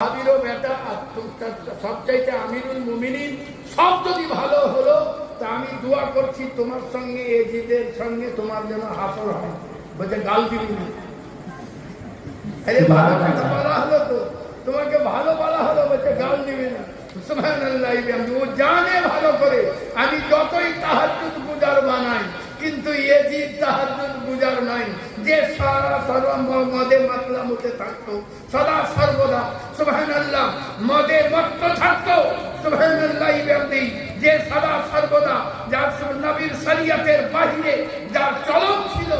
বেটা সবচাইতে আমিরুল মুমিনিন। সব যদি ভালো হলো তা আমি দোয়া করছি তোমার সঙ্গে এজিদের সঙ্গে তোমার যেন হাসর হয়। বলছে গাল দিবি না। আরে ভালো কথা বলা হলো তো। তোমাকে ভালো বলা হলো বলছে গাল দিবে না। সুবহানাল্লাহ বিহামদি। ও জানে ভালো করে। সারা সর্ব মদে সদা সর্বদা, সুবহানাল্লাহ, মদে মত্ত থাকতো। সুবহানাল্লাহ বিহামদি। যে সদা সর্বদা, যার নবীর শরীয়তের বাহিরে যার চলন ছিল,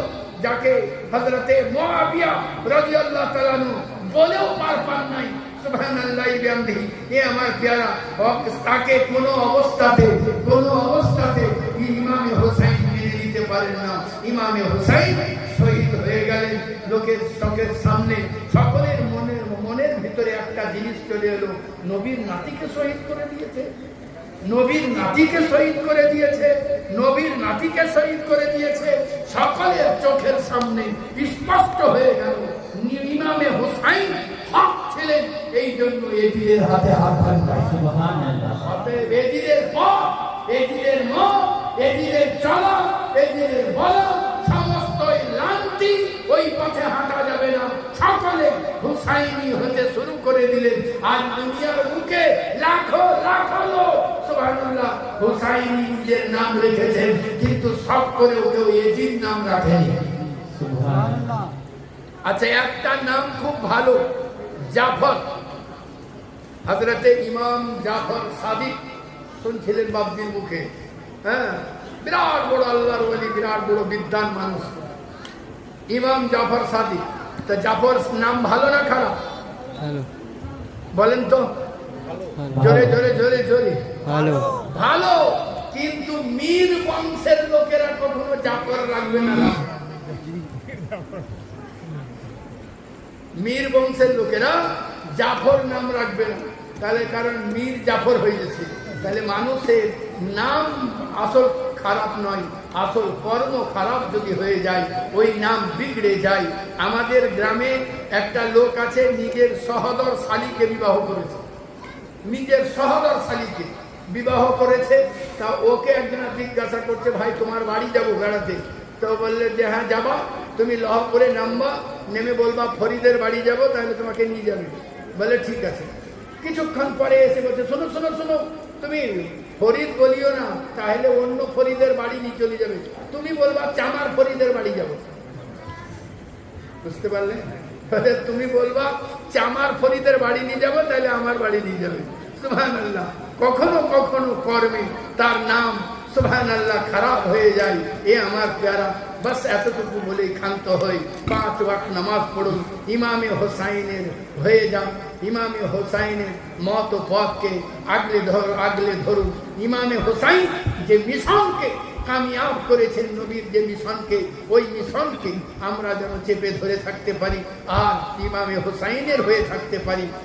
যাকে হজরতে মোয়াবিয়া রাদিয়াল্লাহু তাআলা নু বলেও পার পান নাই। এ আমার পেয়ারা তাকে কোনো অবস্থাতে কোনো অবস্থাতে ইমামে হোসেন মেনে নিতে পারেন না। ইমামে হোসেন চোখের সামনে সকলের মনের মনের ভিতরে একটা জিনিস চলে এলো। নবীর নাতিকে শহীদ করে দিয়েছে। নবীর নাতিকে শহীদ করে দিয়েছে। নবীর নাতিকে শহীদ করে দিয়েছে। সকলের চোখের সামনে স্পষ্ট হয়ে গেল ইমামে হুসাইন হক ছিলেন। এই জন্য এদিনের হাতে হাত অতএব পথ এদিনের মত এদিনের চলা এদিনের বল সমস্ত এই লান্তি ওই পথে হাঁটা যাবে না সকলে হুসাইনি হতে শুরু করে আর দুনিয়ার বুকে লাখো লাখো লোক সুবহানাল্লাহ হুসাইনি নিজের নাম রেখেছেন কিন্তু সব করে কেউ এজির নাম রাখেনি। সুবহানাল্লাহ। আচ্ছা একটা নাম খুব ভালো জাফর। হজরতে ইমাম জাফর সাদিক শুনছিলেন বাবজির মুখে হ্যাঁ? বিরাট বড় আল্লাহর ওলি বিরাট বড় বিদ্যান মানুষ। ইমাম জাফর সাদিক। তা জাফর নাম ভালো না খারাপ? বলেন তো। জোরে জোরে জোরে জোরে। ভালো। ভালো। কিন্তু মীর বংশের লোকেরা কখনো জাফর রাখবে না। মীর বংশের লোকেরা জাফর নাম রাখবে না। তাহলে কারণ মীর জাফর হয়ে গেছে। তাহলে মানুষের নাম আসল খারাপ নয়। আসল কর্ম খারাপ যদি হয়ে যায় ওই নাম বিগড়ে যায়। আমাদের গ্রামে একটা লোক আছে নিজের সহদর শালিকে বিবাহ করেছে। নিজের সহদর শালিকে বিবাহ করেছে। তা ওকে একজনা জিজ্ঞাসা করছে, ভাই, তোমার বাড়ি যাব বেড়াতে? তো বললে যে হ্যাঁ যাবা। তুমি লহ করে নামবা। নেমে বলবা, ফরিদের বাড়ি যাব, তাহলে তোমাকে নিয়ে যাবে। বলে, ঠিক আছে। কিছুক্ষণ পরে এসে বলছে, শোনো শোনো শোনো, তুমি ফরিদ বলিও না, তাহলে অন্য ফরিদের বাড়ি নিয়ে চলে যাবে। তুমি বলবা, চামার ফরিদের বাড়ি যাব। বুঝতে পারলে? তাহলে তুমি বলবা, চামার ফরিদের বাড়ি নিয়ে যাব, তাহলে আমার বাড়ি নিয়ে যাবে। সুহান আল্লাহ কখনো কখনো কর্মে তার নাম সুহান আল্লাহ খারাপ হয়ে যায়। এ আমার প্যারা। বাস এতটুকু বলেই ক্ষান্ত হই। পাঁচ ওয়াক্ত নামাজ পড়ুন। ইমামে হোসাইনের হয়ে যান। ইমামে হোসাইনের মত পথকে আগলে ধর, আগলে ধরুন। ইমামে হোসাইন যে মিশনকে কামিয়াব করেছেন নবীর যে মিশনকে, ওই মিশনকে আমরা যেন চেপে ধরে থাকতে পারি, আর ইমামে হোসাইনের হয়ে থাকতে পারি।